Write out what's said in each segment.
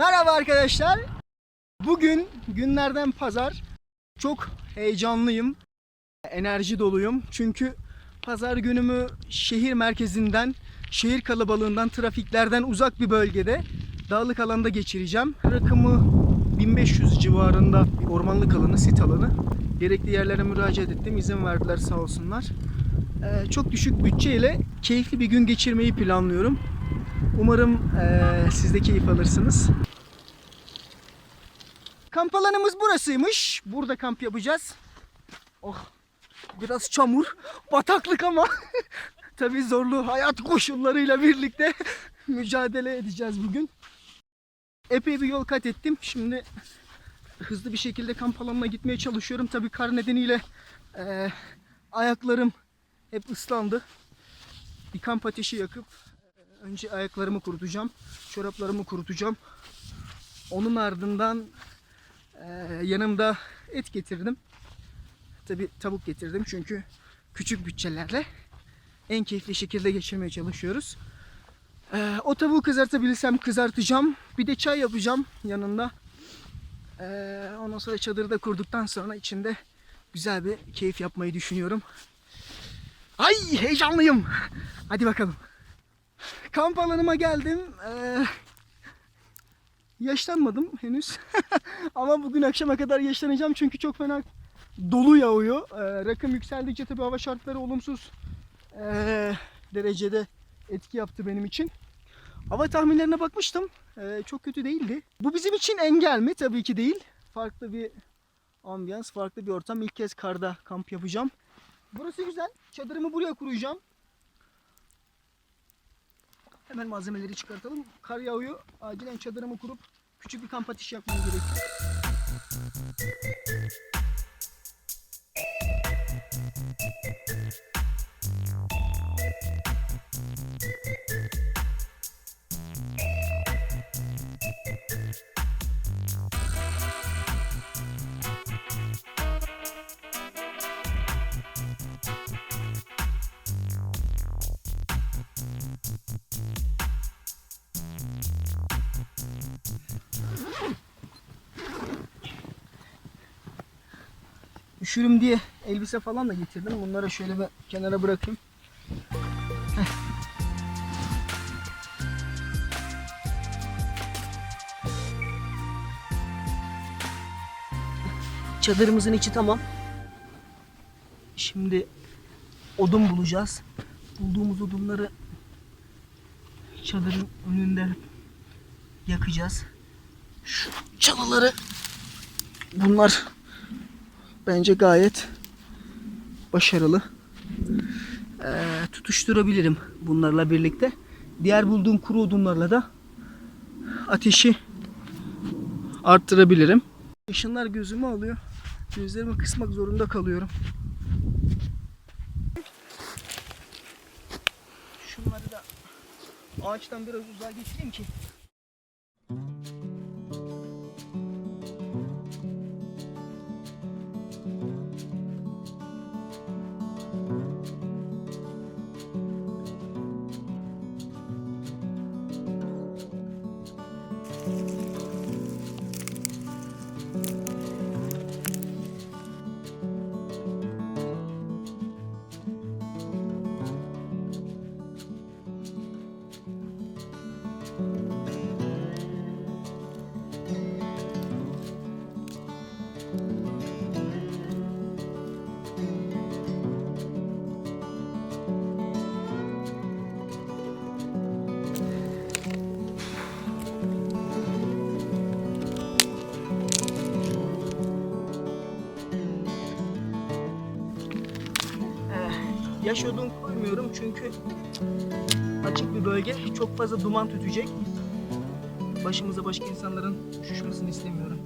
Merhaba arkadaşlar. Bugün günlerden pazar. Çok heyecanlıyım. Enerji doluyum. Çünkü pazar günümü şehir merkezinden, şehir kalabalığından, trafiklerden uzak bir bölgede dağlık alanda geçireceğim. Rakımı 1500 civarında bir ormanlık alanı, sit alanı. Gerekli yerlere müracaat ettim. İzin verdiler sağ olsunlar. Ee, çok düşük bütçeyle keyifli bir gün geçirmeyi planlıyorum. Umarım eee, siz de keyif alırsınız. Kamp alanımız burasıymış. Burada kamp yapacağız. Oh, biraz çamur, bataklık ama tabii zorlu hayat koşullarıyla birlikte mücadele edeceğiz bugün. Epey bir yol kat ettim. Şimdi hızlı bir şekilde kamp alanına gitmeye çalışıyorum. Tabii kar nedeniyle eee, ayaklarım hep ıslandı. Bir kamp ateşi yakıp Önce ayaklarımı kurutacağım. Çoraplarımı kurutacağım. Onun ardından eee, yanımda et getirdim. Tabi tavuk getirdim çünkü küçük bütçelerle en keyifli şekilde geçirmeye çalışıyoruz. Eee, o tavuğu kızartabilirsem kızartacağım. Bir de çay yapacağım yanında. Eee, ondan sonra çadırı da kurduktan sonra içinde güzel bir keyif yapmayı düşünüyorum. Ay heyecanlıyım. Hadi bakalım. Kamp alanıma geldim. Ee, yaşlanmadım henüz. Ama bugün akşama kadar yaşlanacağım çünkü çok fena dolu yağıyor. Ee, rakım yükseldikçe tabii hava şartları olumsuz ee, derecede etki yaptı benim için. Hava tahminlerine bakmıştım. Ee, çok kötü değildi. Bu bizim için engel mi? Tabii ki değil. Farklı bir ambiyans, farklı bir ortam. İlk kez karda kamp yapacağım. Burası güzel. Çadırımı buraya kuracağım. Hemen malzemeleri çıkartalım. Kar yağıyor. Acilen çadırımı kurup küçük bir kamp ateşi yapmam gerekiyor. Üşürüm diye elbise falan da getirdim. Bunları şöyle bir kenara bırakayım. Çadırımızın içi tamam. Şimdi odun bulacağız. Bulduğumuz odunları çadırın önünde yakacağız. Şu çalıları bunlar bence gayet başarılı. Ee, tutuşturabilirim bunlarla birlikte. Diğer bulduğum kuru odunlarla da ateşi arttırabilirim. Işınlar gözümü alıyor. Gözlerimi kısmak zorunda kalıyorum. Şunları da ağaçtan biraz uzağa getireyim ki Yaş odun koymuyorum çünkü açık bir bölge. Çok fazla duman tütecek. Başımıza başka insanların üşüşmesini istemiyorum.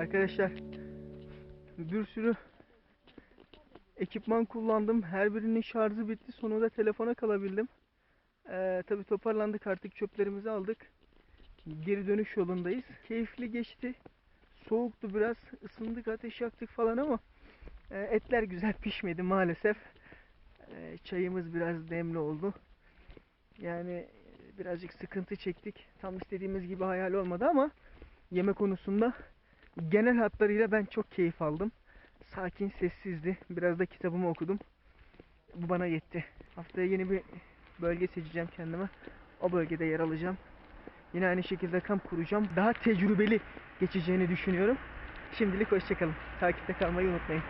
Arkadaşlar bir sürü ekipman kullandım. Her birinin şarjı bitti. Sonunda telefona kalabildim. Ee, tabii toparlandık artık çöplerimizi aldık. Geri dönüş yolundayız. Keyifli geçti. Soğuktu biraz. ısındık ateş yaktık falan ama e, etler güzel pişmedi maalesef. E, çayımız biraz demli oldu. Yani birazcık sıkıntı çektik. Tam istediğimiz gibi hayal olmadı ama yeme konusunda genel hatlarıyla ben çok keyif aldım. Sakin, sessizdi. Biraz da kitabımı okudum. Bu bana yetti. Haftaya yeni bir bölge seçeceğim kendime. O bölgede yer alacağım. Yine aynı şekilde kamp kuracağım. Daha tecrübeli geçeceğini düşünüyorum. Şimdilik hoşçakalın. Takipte kalmayı unutmayın.